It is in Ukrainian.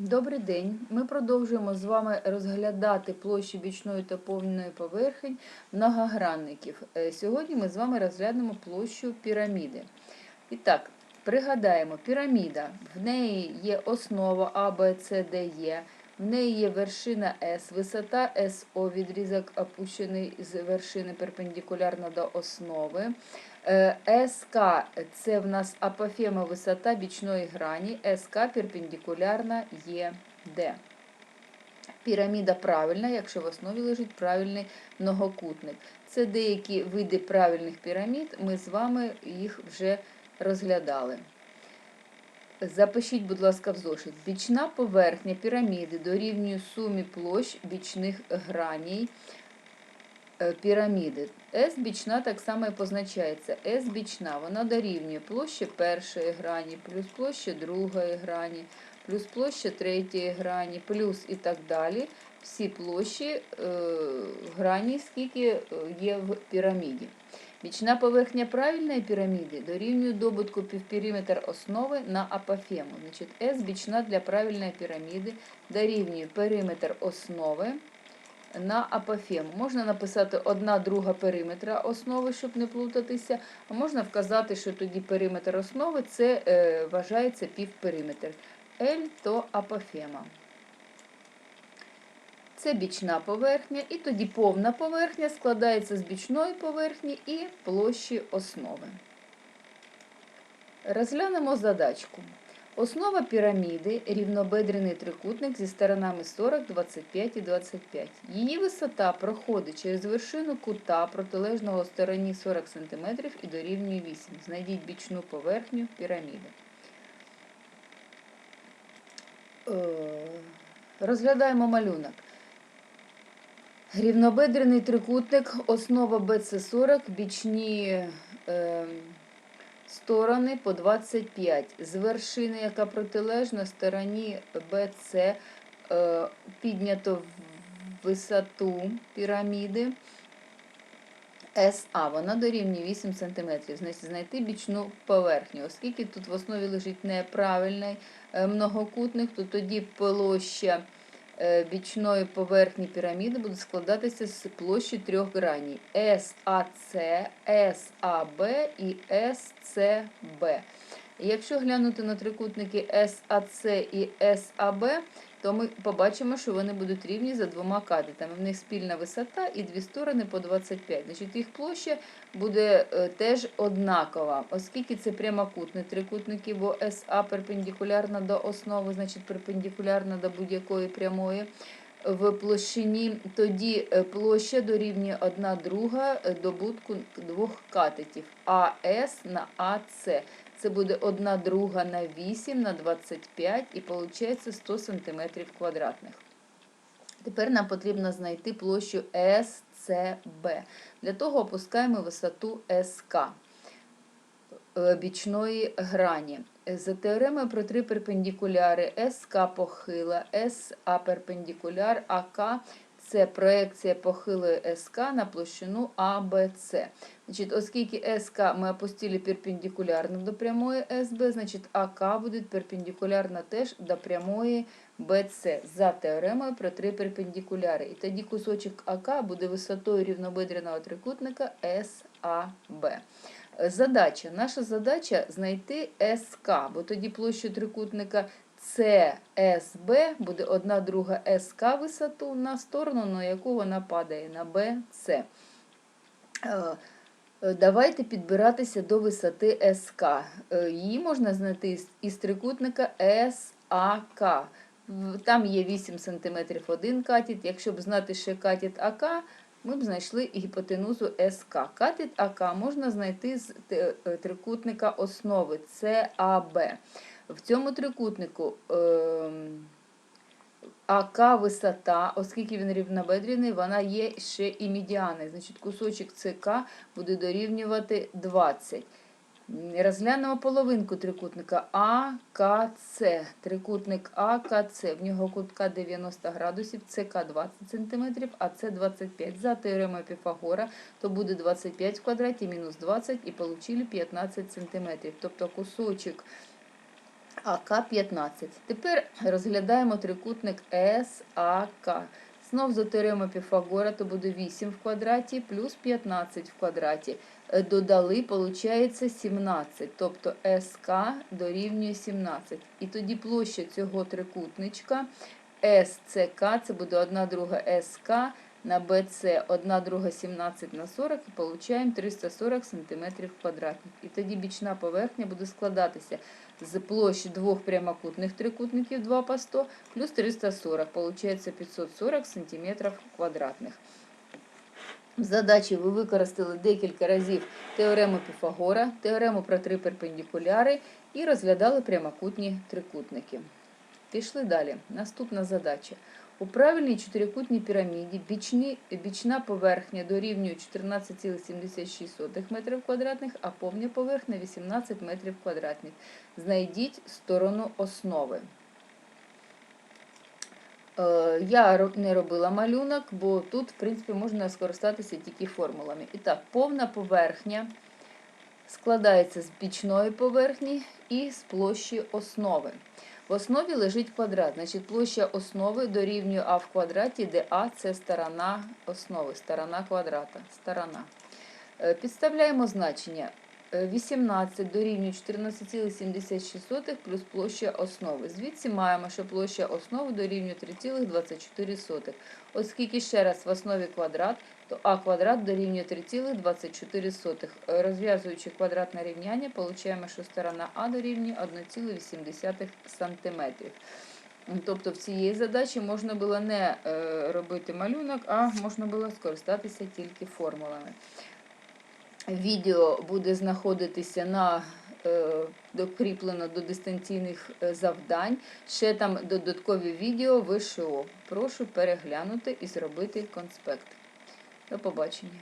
Добрий день. Ми продовжуємо з вами розглядати площі бічної та повної поверхень многогранників. Е, Сьогодні ми з вами розглянемо площу піраміди. І так, пригадаємо, піраміда. В неї є основа А, Б, С, Д, Е. В неї є вершина С, висота СО, відрізок опущений з вершини перпендикулярно до основи. Е, СК це в нас апофема висота бічної грані, СК перпендикулярна ЄД. Піраміда правильна, якщо в основі лежить правильний многокутник. Це деякі види правильних пірамід, ми з вами їх вже розглядали. Запишіть, будь ласка, в зошит. Бічна поверхня піраміди дорівнює сумі площ бічних граній е, піраміди. С бічна так само і позначається. С бічна, вона дорівнює площі першої грані, плюс площа другої грані, плюс площа третьої грані, плюс і так далі. Всі площі е, грані, скільки е, є в піраміді. Бічна поверхня правильної піраміди дорівнює добутку півпериметр основи на апофему. Значить, S бічна для правильної піраміди дорівнює периметр основи на апофему. Можна написати одна друга периметра основи, щоб не плутатися, а можна вказати, що тоді периметр основи це е, вважається півпериметр. L то апофема. Це бічна поверхня, і тоді повна поверхня складається з бічної поверхні і площі основи. Розглянемо задачку. Основа піраміди рівнобедрений трикутник зі сторонами 40, 25 і 25. Її висота проходить через вершину кута протилежного стороні 40 см і дорівнює 8. Знайдіть бічну поверхню піраміди. Е, Розглядаємо малюнок. Рівнобедрений трикутник, основа BC40, бічні е, сторони по 25. З вершини, яка протилежна стороні BC, е, піднято в висоту піраміди SA, вона дорівнює 8 см. Значить, знайти бічну поверхню. Оскільки тут в основі лежить неправильний е, многокутник, то тоді площа бічної поверхні піраміди буде складатися з площі трьох граней SAC, SAB і SCB. Якщо глянути на трикутники SAC і SAB, то ми побачимо, що вони будуть рівні за двома катетами. В них спільна висота і дві сторони по 25. Значить, їх площа буде е, теж однакова, оскільки це прямокутні трикутники, бо СА перпендикулярна до основи, значить перпендикулярна до будь-якої прямої. В площині тоді е, площа дорівнює одна друга е, добутку двох катетів АС на АС. Це буде 1 друга на 8 на 25 і виходить 100 см квадратних. Тепер нам потрібно знайти площу SCB. Для того опускаємо висоту СК е, бічної грані. За теоремою про три перпендикуляри СК похила, СА перпендикуляр, АК це проекція похилої СК на площину АБЦ. Значить, Оскільки СК ми опустили перпендикулярно до прямої СБ, значить АК буде перпендикулярно теж до прямої БЦ за теоремою про три перпендикуляри. І тоді кусочок АК буде висотою рівнобедреного трикутника САБ. Задача. Наша задача знайти СК, бо тоді площу трикутника ЦСБ буде одна друга СК висоту на сторону, на яку вона падає, на БЦ. Е, Давайте підбиратися до висоти СК. Е, Її можна знайти із- трикутника САК. Там є 8 см один катет. Якщо б знати ще катет АК, ми б знайшли гіпотенузу СК. Катет АК можна знайти з е, трикутника основи САБ. В цьому трикутнику ем, АК висота, оскільки він рівнобедрений, вона є ще і медіани. Значить, кусочок ЦК буде дорівнювати 20. Розглянемо половинку трикутника АКЦ. Трикутник АКЦ. В нього кутка 90 градусів, ЦК 20 см, а С 25. За теоремою Піфагора, то буде 25 в квадраті мінус 20 і получили 15 см. Тобто кусочок АК-15. Тепер розглядаємо трикутник САК. Знов за теорема Піфагора, то буде 8 в квадраті плюс 15 в квадраті. Е, Додали, виходить 17, тобто СК дорівнює 17. І тоді площа цього трикутничка СЦК, це буде 1 друга СК на БЦ 1 друга 17 на 40 і получаємо 340 см квадратних. І тоді бічна поверхня буде складатися з площі двох прямокутних трикутників 2 по 100 плюс 340, получається 540 см квадратних. В задачі ви використали декілька разів теорему Піфагора, теорему про три перпендикуляри і розглядали прямокутні трикутники. Пішли далі. Наступна задача. У правильній чотирикутній піраміді бічна поверхня дорівнює 14,76 метрів квадратних, а повня поверхня 18 метрів квадратних. Знайдіть сторону основи. Е, Я не робила малюнок, бо тут, в принципі, можна скористатися тільки формулами. І так, повна поверхня складається з бічної поверхні і з площі основи. В основі лежить квадрат, значить площа основи дорівнює а в квадраті, де а це сторона основи, сторона квадрата. Сторона. Е, Підставляємо значення. Е, 18 дорівнює 14,76 плюс площа основи. Звідси маємо, що площа основи дорівнює 3,24. Оскільки ще раз в основі квадрат, то а квадрат дорівнює 3,24. Е, Розв'язуючи квадратне рівняння, получаємо, що сторона А дорівнює 1,8 см. Тобто в цієї задачі можна було не е, робити малюнок, а можна було скористатися тільки формулами. Відео буде знаходитися на е, докріплено до дистанційних е, завдань. Ще там додаткові відео ВШО. Прошу переглянути і зробити конспект. До побачення.